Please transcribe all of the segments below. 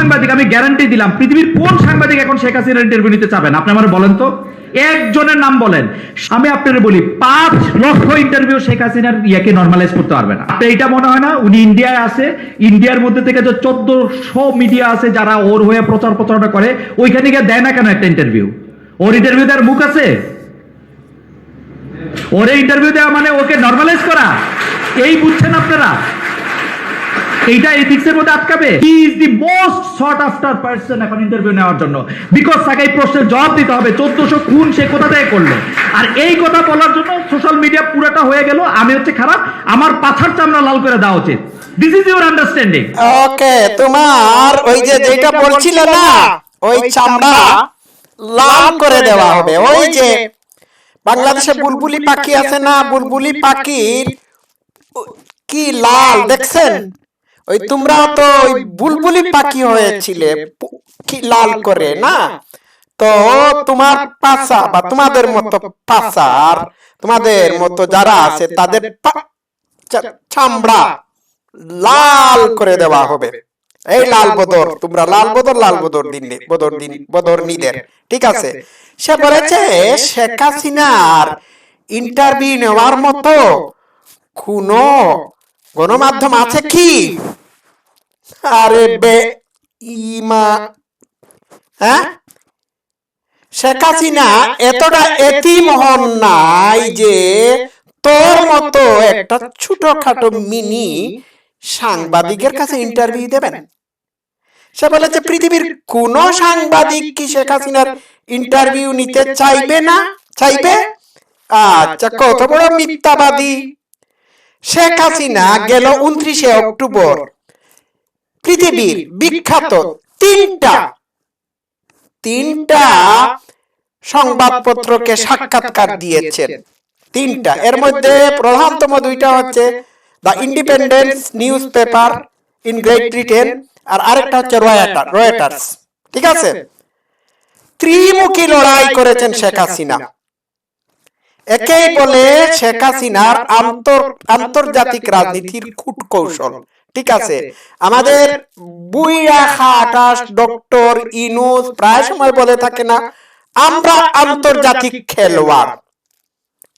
সাংবাদিক, আমি গ্যারান্টি দিলাম, পৃথিবীর কোন সাংবাদিক এখন শেখ হাসিনার ইন্টারভিউ নিতে চাবেন আপনি আমার বলেন তো? একজনের নাম বলেন। আমি আপনাদের বলি, পাঁচ লক্ষ ইন্টারভিউ শেখ হাসিনার ইয়াকে নর্মালাইজ করতে পারবে না। আপনার এটা মনে হয় না, উনি ইন্ডিয়ায় আছে ইন্ডিয়ার মধ্যে থেকে যে চোদ্দশো মিডিয়া আছে যারা ওর হয়ে প্রচার প্রচারণা করে, ওইখানে গিয়ে দেয় না কেন একটা ইন্টারভিউ ওর ইন্টারভিউ দেওয়ার মুখ আছে? ওরে ইন্টারভিউ দেওয়া মানে ওকে নর্মালাইজ করা? এই বুঝছেন আপনারা? এইটা এথিক্সের মধ্যে আটকাবে? He is the most sought after person এখন ইন্টারভিউ নেওয়ার জন্য। বিকজ তাকে এই প্রশ্নের জবাব দিতে হবে, চোদ্দশো খুন সে কোথা থেকে করল। আর এই কথা বলার জন্য সোশ্যাল মিডিয়া পুরোটা হয়ে গেল, আমি হচ্ছে খারাপ, আমার পাছার চামড়া লাল করে দেওয়া উচিত। This is your understanding okay তোমার ওই যে যেটা বলছিলে না, ওই চামড়া লাল করে দেওয়া হবে। ওই যে বাংলাদেশে বুলবুলি পাখি আছে না, বুলবুলি পাখির কি লাল, দেখছেন? ওই তোমরা তো ওই বুলবুলি পাখি হয়েছিলে কি লাল করে, না? তো তোমার পাশা বা তোমাদের মতো পাশার, তোমাদের মতো যারা আছে, তাদের চামড়া লাল করে দেওয়া হবে। এই লাল বদর, তোমরা লাল বদর লাল বদর দিন বদর দিন বদর নিদের, ঠিক আছে? সে বলেছে, শেখ হাসিনার ইন্টারভিউ নেওয়ার মতো কোন গণমাধ্যম আছে কি? আরে বে ইমা। হ্যাঁ? শেখ হাসিনা এতটা এতিম হন নাই যে তোর মতো একটা ছোটখাটো মিনি সাংবাদিকের কাছে ইন্টারভিউ দেবেন। সে বলেছে পৃথিবীর কোন সাংবাদিক কি শেখ হাসিনার ইন্টারভিউ নিতে চাইবে না? চাইবে? আচ্ছা কত বড় মিথ্যাবাদী। শেখ হাসিনা গেল উনত্রিশে অক্টোবর। পৃথিবীর বিখ্যাত তিনটা তিনটা সংবাদপত্রকে সাক্ষাৎকার দিয়েছেন। তিনটা। এর মধ্যে প্রধানতম দুইটা হচ্ছে the Independence newspaper in Great Britain আর আরেকটা হচ্ছে রয়টার রয়টার্স ঠিক আছে? ত্রিমুখী লড়াই করেছেন শেখ হাসিনা। একেই বলে শেখ হাসিনার আন্তর আন্তর্জাতিক রাজনীতির কূট কৌশল ঠিক আছে। আমাদের বুইরা খাটাস ডক্টর ইনুস প্রায় সময় বলে থাকে না আমরা আন্তর্জাতিক খেলোয়াড়।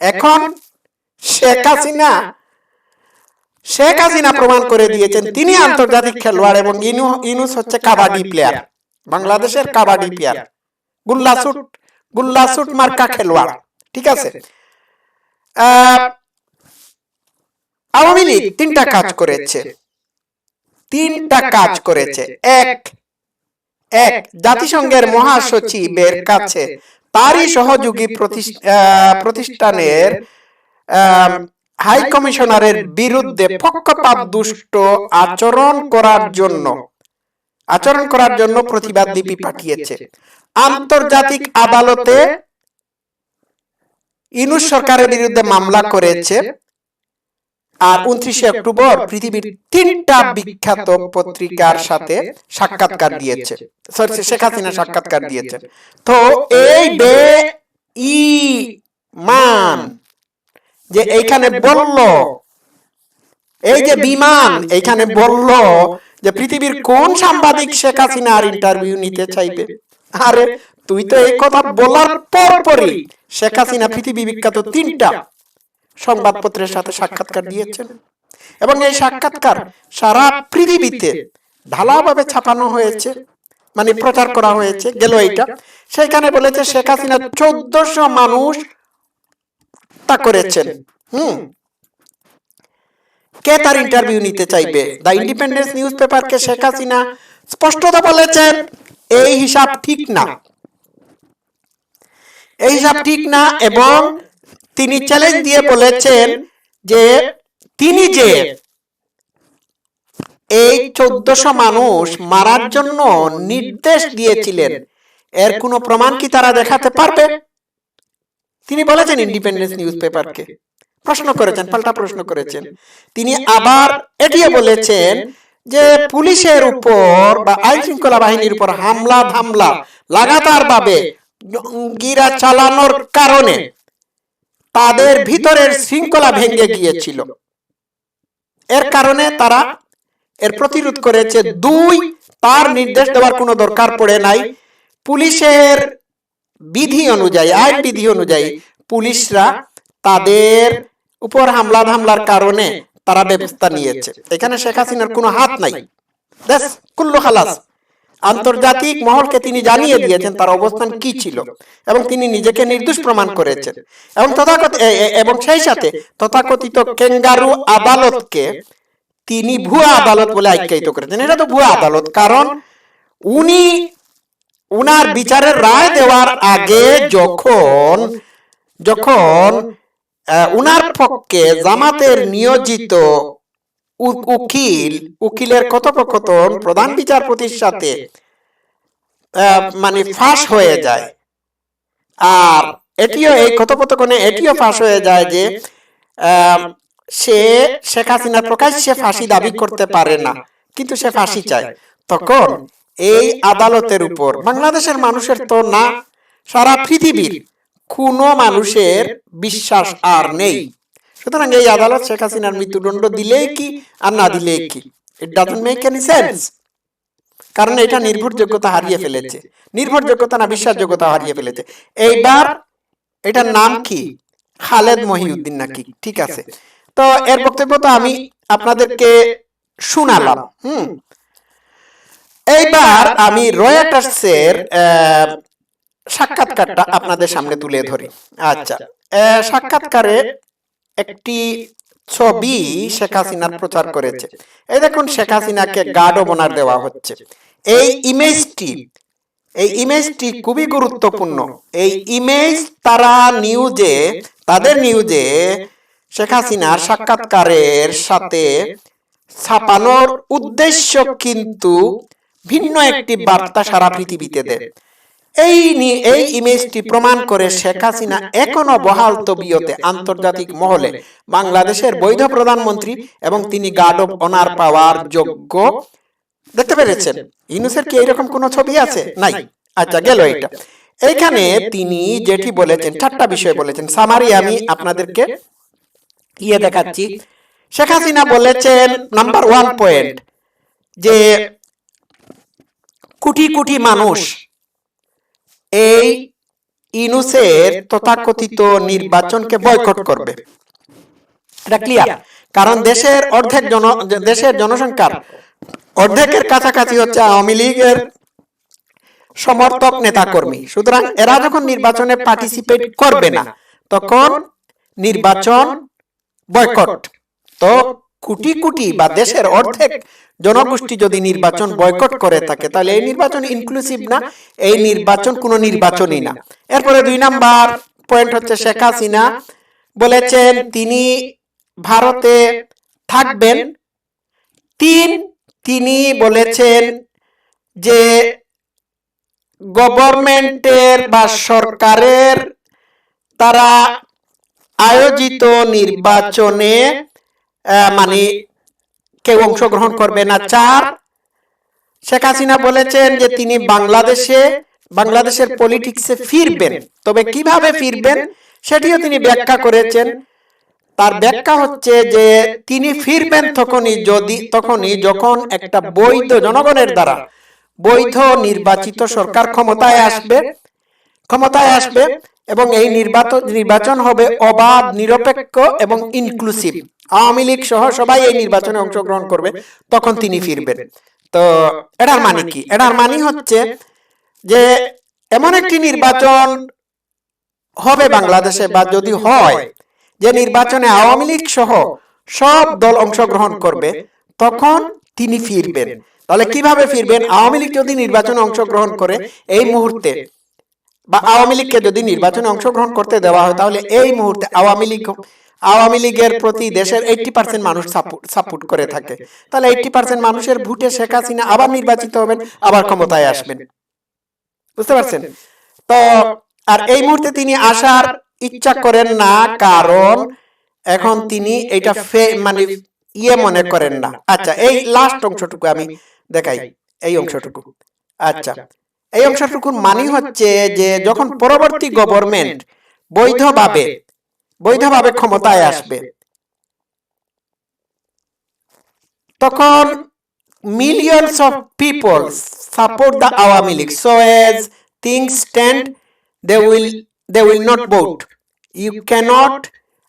এখন শেখ হাসিনা। শেখ হাসিনা প্রমাণ করে দিয়েছেন তিনি আন্তর্জাতিক খেলোয়াড় এবং ইনু ইনুস হচ্ছে কাবাডি প্লেয়ার বাংলাদেশের কাবাডি প্লেয়ার গুল্লাসুট গুল্লাসুট মার্কা খেলোয়াড়। ঠিক আছে। আহ, আওয়ামী লীগ তিনটা কাজ করেছে। তিনটা কাজ করেছে। এক এক জাতিসংঘের মহাসচিবের কাছে তারই সহযোগী প্রতিষ্ঠানের হাই কমিশনারের বিরুদ্ধে পক্ষপাত দুষ্ট আচরণ করার জন্য। আচরণ করার জন্য প্রতিবাদ লিপি পাঠিয়েছে। আন্তর্জাতিক আদালতে ইনুস সরকারের বিরুদ্ধে মামলা করেছে। আর উনত্রিশে অক্টোবর পৃথিবীর তিনটা বিখ্যাত পত্রিকার সাথে সাক্ষাৎকার দিয়েছে। সরি শেখ হাসিনা সাক্ষাৎকার দিয়েছে। তো এই বে ই মান, যে এইখানে বলল, এই যে বিমান, এইখানে বলল যে পৃথিবীর কোন সাংবাদিক শেখ হাসিনার ইন্টারভিউ নিতে চাইবে? আরে, তুই তো এই কথা বলার পর পরই শেখ হাসিনা পৃথিবী বিখ্যাত তিনটা সংবাদপত্রের সাথে সাক্ষাৎকার দিয়েছেন। এবং এই সাক্ষাৎকার সারা পৃথিবীতে ঢালাভাবে ছাপানো হয়েছে। মানে প্রচার করা হয়েছে। গেল এইটা। সেখানে বলেছে শেখ হাসিনা চোদ্দশো মানুষ তা করেছেন। হুম। কে তার ইন্টারভিউ নিতে চাইবে? দ্য ইন্ডিপেন্ডেন্স নিউজ পেপারকে শেখ হাসিনা স্পষ্টত বলেছেন এই হিসাব ঠিক না। এই হিসাব ঠিক না এবং তিনি চ্যালেঞ্জ দিয়ে বলেছেন যে তিনি যে এই চোদ্দশো মানুষ মারার জন্য নির্দেশ দিয়েছিলেন। এর কোনো প্রমাণ কি তারা দেখাতে পারবে? তিনি বলেছেন ইন্ডিপেন্ডেন্স নিউজ পেপারকে প্রশ্ন করেছেন পাল্টা প্রশ্ন করেছেন। তিনি আবার এটিও বলেছেন যে পুলিশের উপর বা আইন শৃঙ্খলা বাহিনীর উপর হামলা ধামলা লাগাতার ভাবে জঙ্গিরা চালানোর কারণে তাদের ভিতরের শৃঙ্খলা ভেঙে গিয়েছিল। এর কারণে তারা এর প্রতিরোধ করেছে দুই তার নির্দেশ দেওয়ার কোনো দরকার পড়ে নাই। পুলিশের বিধি অনুযায়ী আইন বিধি অনুযায়ী পুলিশরা তাদের উপর হামলা হামলার কারণে তারা ব্যবস্থা নিয়েছে। এখানে শেখ হাসিনার কোনো হাত নাই। দেশ কুল্লু খালাস। আন্তর্জাতিক মহলকে তিনি জানিয়ে দিয়েছেন তার অবস্থান কি ছিল এবং তিনি নিজেকে নির্দোষ প্রমাণ করেছেন। এবং এ- এবং সেই সাথে তথাকথিত কেঙ্গারু আদালতকে তিনি ভুয়া আদালত বলে আখ্যায়িত করেছেন। এটা তো ভুয়া আদালত, কারণ উনি উনার বিচারের রায় দেওয়ার আগে যখন যখন উনার পক্ষে জামাতের নিয়োজিত উকিল, উকিলের কথোপকথন প্রধান বিচারপতির সাথে মানে ফাঁস হয়ে যায়। আর এটিও এই কথোপকথনে এটিও ফাঁস হয়ে যায় যে সে, শেখ হাসিনা প্রকাশ্যে ফাঁসি দাবি করতে পারে না, কিন্তু সে ফাঁসি চায়। তখন এই আদালতের উপর, বাংলাদেশের মানুষের তো না, সারা পৃথিবীর কোনো মানুষের বিশ্বাস আর নেই। সুতরাং এই আদালত শেখ হাসিনার মৃত্যুদণ্ড দিলেই কি আর না দিলেই কি? It doesn't make any sense কারণ এটা নির্ভরযোগ্যতা হারিয়ে ফেলেছে। নির্ভরযোগ্যতা না বিশ্বাসযোগ্যতা হারিয়ে ফেলেছে। এইবার এটার নাম কি? খালেদ মহিউদ্দিন নাকি? ঠিক আছে। তো এর বক্তব্য তো আমি আপনাদেরকে শুনালাম। হুম। এইবার আমি রয়টার্সের সাক্ষাৎকারটা আপনাদের সামনে তুলে ধরি। আচ্ছা। সাক্ষাৎকারে একটি ছবি শেখ হাসিনার প্রচার করেছে। এই দেখুন শেখ হাসিনাকে গার্ড অবনার দেওয়া হচ্ছে। এই ইমেজটি এই ইমেজটি খুবই গুরুত্বপূর্ণ। এই ইমেজ তারা নিউজে তাদের নিউজে শেখ হাসিনার সাক্ষাৎকারের সাথে ছাপানোর উদ্দেশ্য কিন্তু ভিন্ন একটি বার্তা সারা পৃথিবীতে দেয়। এই নিয়ে এই ইমেজটি প্রমাণ করে শেখ হাসিনা এখনও বহাল তবিয়তে আন্তর্জাতিক মহলে, বাংলাদেশের বৈধ প্রধানমন্ত্রী এবং তিনি গার্ড অফ অনার পাওয়ার যোগ্য। দেখতে পেরেছেন? ইউনুসের কি এরকম কোন ছবি আছে? নাই। আচ্ছা গেল এটা এইখানে তিনি যেটি বলেছেন, চারটা বিষয় বলেছেন। সামারি আমি আপনাদেরকে ইয়ে দেখাচ্ছি। শেখ হাসিনা বলেছেন নাম্বার ওয়ান পয়েন্ট যে কোটি কোটি মানুষ এই ইনুসের তথাকথিত নির্বাচনকে বয়কট করবে। এটা ক্লিয়ার কারণ দেশের অর্ধেক জন দেশের জনসংখ্যার অর্ধেকের কাছাকাছি হচ্ছে আওয়ামী লীগের সমর্থক নেতা কর্মী সুতরাং এরা যখন নির্বাচনে পার্টিসিপেট করবে না তখন নির্বাচন বয়কট। তো কোটি কোটি বা দেশের অর্ধেক জনগোষ্ঠী যদি নির্বাচন বয়কট করে থাকে, তাহলে এই নির্বাচন ইনক্লুসিভ না, এই নির্বাচন কোনো নির্বাচনই না। এরপরে দুই নাম্বার পয়েন্ট হচ্ছে শেখ হাসিনা বলেছেন, তিনি ভারতে থাকবেন। তিন, তিনি বলেছেন যে গভর্নমেন্টের বা সরকারের তারা আয়োজিত নির্বাচনে মানে কেউ অংশগ্রহণ করবে না। চার, শেখ হাসিনা বলেছেন যে তিনি বাংলাদেশে, বাংলাদেশের পলিটিক্সে ফিরবেন। তবে কীভাবে ফিরবেন সেটিও তিনি ব্যাখ্যা করেছেন। তার ব্যাখ্যা হচ্ছে যে তিনি ফিরবেন তখনই যদি, তখনই যখন একটা বৈধ জনগণের দ্বারা, বৈধ নির্বাচিত সরকার ক্ষমতায় আসবে ক্ষমতায় আসবে এবং এই নির্বাচন নির্বাচন হবে অবাধ, নিরপেক্ষ এবং ইনক্লুসিভ আওয়ামী লীগ সহ সবাই এই নির্বাচনে অংশগ্রহণ করবে, তখন তিনি ফিরবেন। তো এটার মানে কি? এটার মানে হচ্ছে যে এমন একটি নির্বাচন হবে বাংলাদেশে বা যদি হয়, যে নির্বাচনে আওয়ামী লীগ সহ সব দল অংশগ্রহণ করবে, তখন তিনি ফিরবেন। তাহলে কীভাবে ফিরবেন? আওয়ামী লীগ যদি নির্বাচনে অংশগ্রহণ করে, এই মুহূর্তে বা আওয়ামী লীগকে যদি নির্বাচনে অংশগ্রহণ করতে দেওয়া হয়, তাহলে এই মুহূর্তে আওয়ামী লীগ, আওয়ামী লীগের প্রতি দেশের এইটটি পার্সেন্ট মানুষ সাপোর্ট করে থাকে। তাহলে এইটটি পার্সেন্ট মানুষের ভোটে শেখ হাসিনা আবার নির্বাচিত হবেন, আবার ক্ষমতায় আসবেন। বুঝতে পারছেন? তো আর এই মুহূর্তে তিনি আসার ইচ্ছা করেন না, কারণ এখন তিনি এটা মানে ইয়ে মনে করেন না। আচ্ছা এই লাস্ট অংশটুকু আমি দেখাই, এই অংশটুকু। আচ্ছা এই অংশটুকুর মানে হচ্ছে যে যখন পরবর্তী গভর্নমেন্ট বৈধভাবে বৈধভাবে ক্ষমতায় আসবে। তখন millions of people support the Awami League so as things stand they will they will not vote. You cannot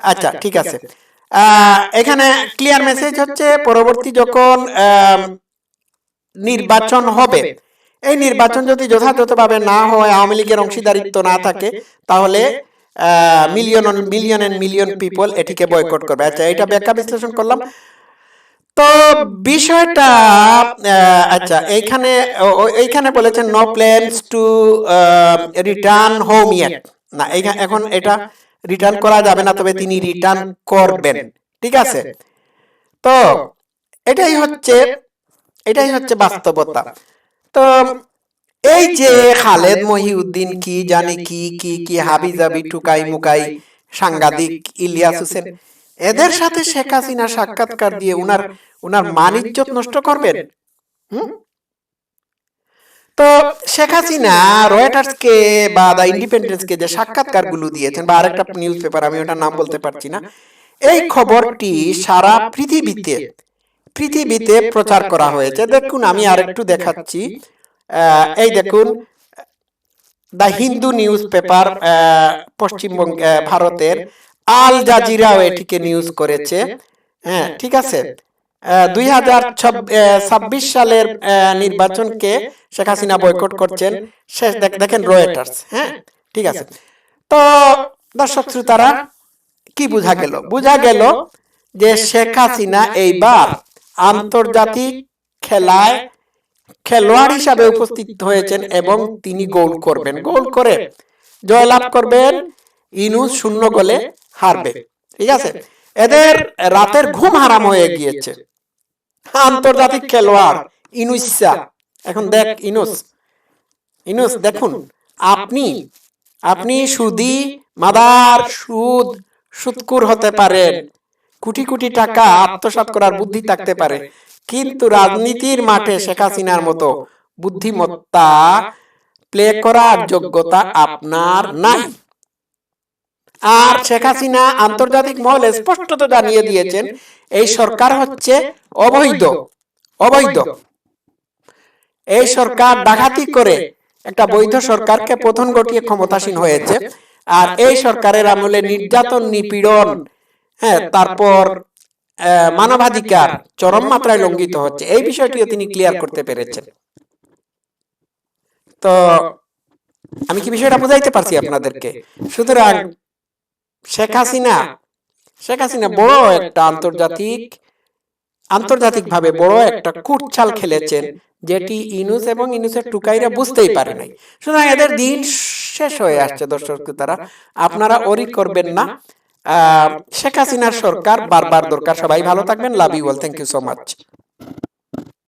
আচ্ছা ঠিক আছে। এখানে ক্লিয়ার মেসেজ হচ্ছে পরবর্তী যখন নির্বাচন হবে এই নির্বাচন যদি যথাযথভাবে না হয়, আওয়ামী লীগের অংশীদারিত্ব না থাকে, তাহলে million million and million people এটিকে বয়কট করবে। আচ্ছা এটা ব্যাখ্যা বিশ্লেষণ করলাম। তো বিষয়টা আচ্ছা এইখানে এইখানে বলেছেন no plans to return home yet না এইখানে এখন এটা রিটার্ন করা যাবে না, তবে তিনি রিটার্ন করবেন। ঠিক আছে? তো, এটাই হচ্ছে এটাই হচ্ছে বাস্তবতা। তো এই যে খালেদ মহিউদ্দিন কি জানি কি কি কি হাবি জাবি টুকাই মুকাই সাংবাদিক ইলিয়াস হোসেন। এদের সাথে শেখ হাসিনা সাক্ষাৎকার দিয়ে উনার উনার মান ইজ্জত নষ্ট করবেন? হুম? তো শেখ হাসিনা রয়টার্স কে বা দা ইন্ডিপেন্ডেন্স কে যে সাক্ষাৎকারগুলো দিয়েছেন বা আরেকটা নিউজ পেপার আমি ওটার নাম বলতে পারছি না। এই খবরটি সারা পৃথিবীতে পৃথিবীতে প্রচার করা হয়েছে। দেখুন আমি আরেকটু দেখাচ্ছি। আহ, এই দেখুন the Hindu newspaper Paschimbanga ভারতের আল জাজিরাও এটিকে নিউজ করেছে। হ্যাঁ ঠিক আছে। দুই হাজার ছাব্বিশ সালের নির্বাচনকে শেখ হাসিনা বয়কট করছেন। শেষ দেখ- দেখেন রয়টার্স হ্যাঁ ঠিক আছে। তো দর্শক শ্রোতারা কি বোঝা গেল? বোঝা গেল? যে শেখ হাসিনা এইবার আন্তর্জাতিক খেলায় খেলোয়াড় হিসাবে উপস্থিত হয়েছেন এবং তিনি গোল করবেন। গোল করে জয়লাভ করবেন। ইনুস শূন্য গোলে হারবে। ঠিক আছে? এদের রাতের ঘুম হারাম হয়ে গিয়েছে। আন্তর্জাতিক খেলোয়াড় ইনুসা। এখন দেখ ইনুস। ইনুস, দেখুন, আপনি আপনি সুদি মাদার সুদ সুৎকুর হতে পারেন। কোটি কোটি টাকা আত্মসাৎ করার বুদ্ধি থাকতে পারে। কিন্তু রাজনীতির মাঠে শেখ হাসিনার মতো বুদ্ধিমত্তা প্লে করার যোগ্যতা আপনার নাই। আর শেখ হাসিনা আন্তর্জাতিক মহলে স্পষ্টত জানিয়ে দিয়েছেন এই সরকার হচ্ছে অবৈধ অবৈধ। এই সরকার ডাকাতি করে একটা বৈধ সরকারকে পতন ঘটিয়ে ক্ষমতাসীন হয়েছে। আর এই সরকারের আমলে নির্যাতন নিপীড়ন। হ্যাঁ তারপর মানবাধিকার চরম মাত্রায় লঙ্ঘিত হচ্ছে। এই বিষয়টিও তিনি ক্লিয়ার করতে পেরেছেন। তো আমি কি বিষয়টা বুঝাইতে পারছি আপনাদেরকে? সুতরাং শেখ হাসিনা শেখ হাসিনা বড় একটা আন্তর্জাতিক আন্তর্জাতিকভাবে বড় একটা কুটছাল খেলেছেন যেটি ইনুস এবং ইনুসের টুকাইরা বুঝতেই পারে নাই। সুতরাং এদের দিন শেষ হয়ে আসছে দর্শক তারা আপনারা ওরি করবেন না। শেখ হাসিনার সরকার বারবার দরকার। সবাই ভালো থাকবেন। Love you all thank you so much